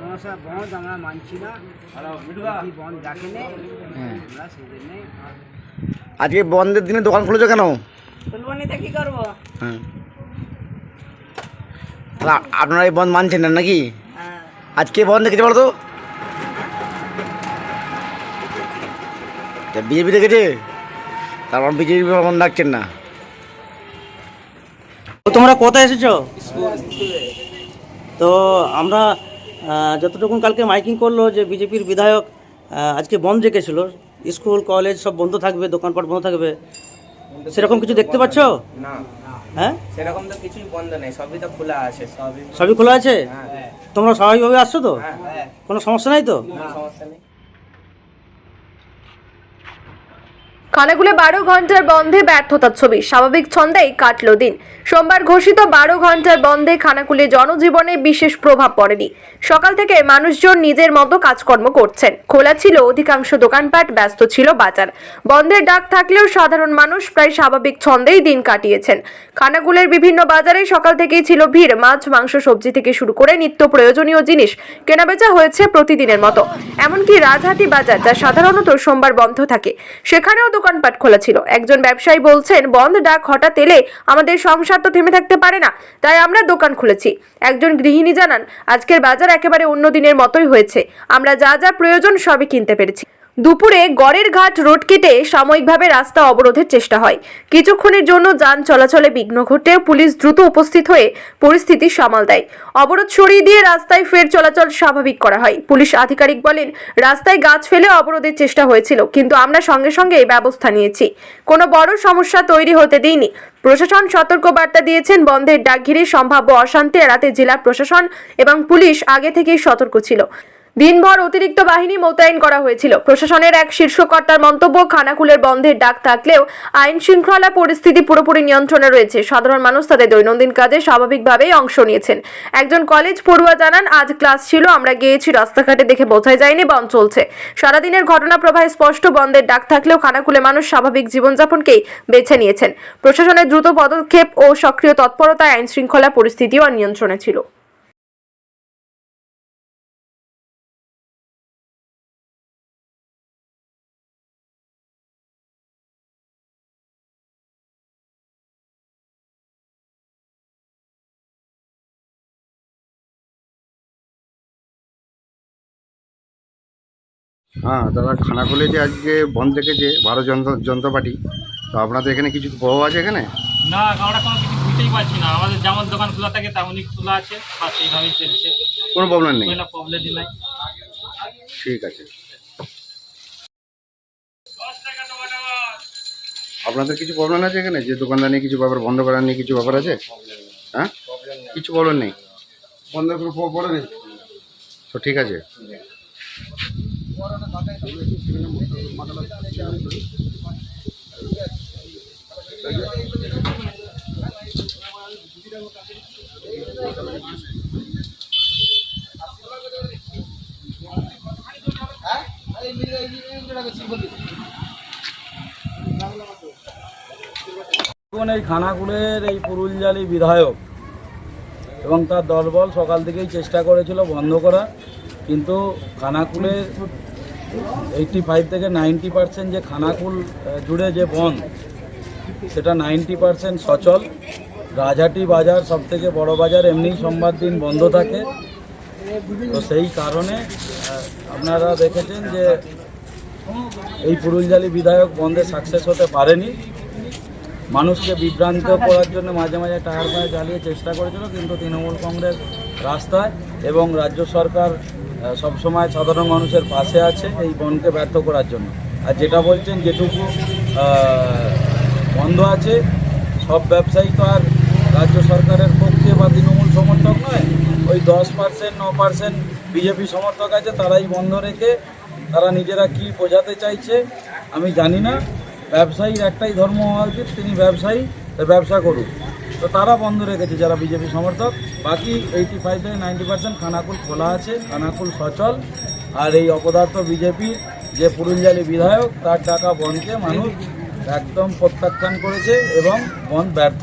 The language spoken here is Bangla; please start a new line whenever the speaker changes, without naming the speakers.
বর্মশা বন্ধ আমরা মানছি না। বন্ধ ডাকে নেই
হ্যাঁ।
আমরা সেই জন্যে
আজকে বন্ধের দিনে দোকান খুলেছো কেন?
খুলবো নিতে কি করব?
হ্যাঁ। আপনারা এই বন্ধ মানছেন না নাকি?
হ্যাঁ।
আজকে বন্ধ দেখেছে বলো তো বিজেপি দেখেছে? তারপর বিজেপি বন্ধ ডাকছেন না।
তোমরা কোথায় এসেছ? তো আমরা যতটুকুন কালকে মাইকিং করল যে বিজেপির বিধায়ক আজকে বন্ধ রেখেছিল স্কুল কলেজ সব বন্ধ থাকবে দোকানপাট বন্ধ থাকবে। সেরকম কিছু দেখতে পাচ্ছ?
না
হ্যাঁ?
সেরকম তো কিছুই বন্ধ নেই সবই তো খোলা আছে সবই
সবই খোলা আছে?
হ্যাঁ।
তোমরা স্বাভাবিকভাবে আসছো তো?
হ্যাঁ।
কোনো সমস্যা নাই তো?
সমস্যা নেই।
খানাগুলো বারো ঘণ্টার বন্ধে ব্যর্থতার ছবি। স্বাভাবিক ছন্দেই কাটল দিন। সোমবার ঘোষিত বারো ঘণ্টার বন্ধে খানাকুলে জনজীবনে বিশেষ প্রভাব পড়েনি। সকাল থেকে মানুষজন নিজের মতো কাজকর্ম করছেন। খোলা ছিল অধিকাংশ দোকানপাট, ব্যস্ত ছিল বাজার। বন্ধের ডাক থাকলেও সাধারণ মানুষ প্রায় স্বাভাবিক ছন্দেই দিন কাটিয়েছেন। খানাকুলের বিভিন্ন বাজারে সকাল থেকেই ছিল ভিড়। মাছ, মাংস, সবজি থেকে শুরু করে নিত্য প্রয়োজনীয় জিনিস কেনাবেচা হয়েছে প্রতিদিনের মতো। এমনকি রাজহাটি বাজার, যা সাধারণত সোমবার বন্ধ থাকে, সেখানেও দোকানপাট খোলা ছিল। একজন ব্যবসায়ী বলছেন, বন্ধ ডাক হঠাৎ এলে আমাদের সংসার তো থেমে থাকতে পারে না, তাই আমরা দোকান খুলেছি। একজন গৃহিণী জানান, আজকের বাজার একেবারে অন্য দিনের মতোই হয়েছে। আমরা যা যা প্রয়োজন সবই কিনতে পেরেছি। দুপুরে গড়ের ঘাট রোড কেটে সাময়িকভাবে রাস্তা অবরোধের চেষ্টা হয়। কিছুক্ষণের জন্য যান চলাচলে বিঘ্ন ঘটলেও পুলিশ দ্রুত উপস্থিত হয়ে পরিস্থিতি সামাল দেয়। অবরোধ সরিয়ে দিয়ে রাস্তায় ফের চলাচল স্বাভাবিক করা হয়। পুলিশ আধিকারিক বলেন, রাস্তায় গাছ ফেলে অবরোধের চেষ্টা হয়েছিল, কিন্তু আমরা সঙ্গে সঙ্গে এই ব্যবস্থা নিয়েছি। কোনো বড় সমস্যা তৈরি হতে দিইনি। প্রশাসন সতর্ক বার্তা দিয়েছেন, বন্ধের ডাক ঘিরে সম্ভাব্য অশান্তি এড়াতে জেলা প্রশাসন এবং পুলিশ আগে থেকেই সতর্ক ছিল। দিনভর অতিরিক্ত বাহিনী মোতায়েন করা হয়েছিল। প্রশাসনের এক শীর্ষকর্তার মন্তব্য, খানাকুলের বন্ধের ডাক থাকলেও আইন শৃঙ্খলা পরিস্থিতি পুরোপুরি নিয়ন্ত্রণে রয়েছে। সাধারণ মানুষ তাদের দৈনন্দিন কাজে স্বাভাবিকভাবেই অংশ নিয়েছেন। একজন কলেজ পড়ুয়া জানান, আজ ক্লাস ছিল, আমরা গিয়েছি, রাস্তাঘাটে দেখে বোঝাই যায়নি বন্ধ চলছে। সারাদিনের ঘটনা প্রবাহে স্পষ্ট, বন্ধের ডাক থাকলেও খানাকুলে মানুষ স্বাভাবিক জীবনযাপনকেই বেছে নিয়েছেন। প্রশাসনের দ্রুত পদক্ষেপ ও সক্রিয় তৎপরতায় আইন শৃঙ্খলা পরিস্থিতিও নিয়ন্ত্রণে ছিল।
হ্যাঁ দাদা খানাকুলে যে আজকে বন্ধ রেখেছে বারো যন্ত্র যন্ত্রপাতি তো আপনাদের এখানে কিছু প্রভাব আছে এখানে?
না আমরা কোনো কিছু বুঝতেই পারছি না। আমাদের যেমন দোকান খোলা থাকে তেমনই খোলা আছে বা সেইভাবেই চলছে।
কোনো প্রবলেম নেই?
কোনো প্রবলেমই নাই।
ঠিক আছে। আপনাদের কিছু প্রবলেম আছে এখানে? যে দোকানদার নিয়ে কিছু ব্যাপার বন্ধ করার নিয়ে কিছু ব্যাপার আছে? হ্যাঁ? কিছু প্রবলেম নেই? বন্ধ করে প্রবলেম নেই। তো ঠিক আছে।
এই খানাকুলের এই পুরুলজালি বিধায়ক এবং তার দলবল সকাল থেকেই চেষ্টা করেছিল বন্ধ করা, কিন্তু খানাকুলের এইটটি ফাইভ থেকে নাইনটি পার্সেন্ট যে খানাকুল জুড়ে যে বন, সেটা নাইনটি পার্সেন্ট সচল। রাজহাটি বাজার সব থেকে বড় বাজার, এমনিই সোমবার দিন বন্ধ থাকে। তো সেই কারণে আপনারা দেখেছেন যে এই পুরুলজালি বিধায়ক বন্ধে সাকসেস হতে পারেনি। মানুষকে বিভ্রান্ত করার জন্য মাঝে মাঝে টায়ার ফায়ার জ্বালিয়ে চেষ্টা করেছিল, কিন্তু তৃণমূল কংগ্রেস রাস্তায় এবং রাজ্য সরকার সবসময় সাধারণ মানুষের পাশে আছে এই বনকে ব্যর্থ করার জন্য। আর যেটা বলছেন, যেটুকু বন্ধ আছে, সব ব্যবসায়ী তো আর রাজ্য সরকারের পক্ষে বা তৃণমূল সমর্থক নয়, ওই দশ পার্সেন্ট, ন পার্সেন্ট বিজেপি সমর্থক আছে, তারাই বন্ধ রেখে তারা নিজেরা কি বোঝাতে চাইছে আমি জানি না। ব্যবসায়ীর একটাই ধর্ম হওয়া উচিত, তিনি ব্যবসায়ী ব্যবসা করুক। তো তারা বন্ধ রেখেছে যারা বিজেপি সমর্থক। বাকি এইটি ফাইভ থেকে নাইনটি পার্সেন্ট খানাকুল খোলা আছে, খানাকুল সচল। আর এই অপদার্থ বিজেপি, যে পুরুঞ্জালি বিধায়ক, তার টাকা বনকে মানুষ একদম প্রত্যাখ্যান করেছে এবং বন ব্যর্থ।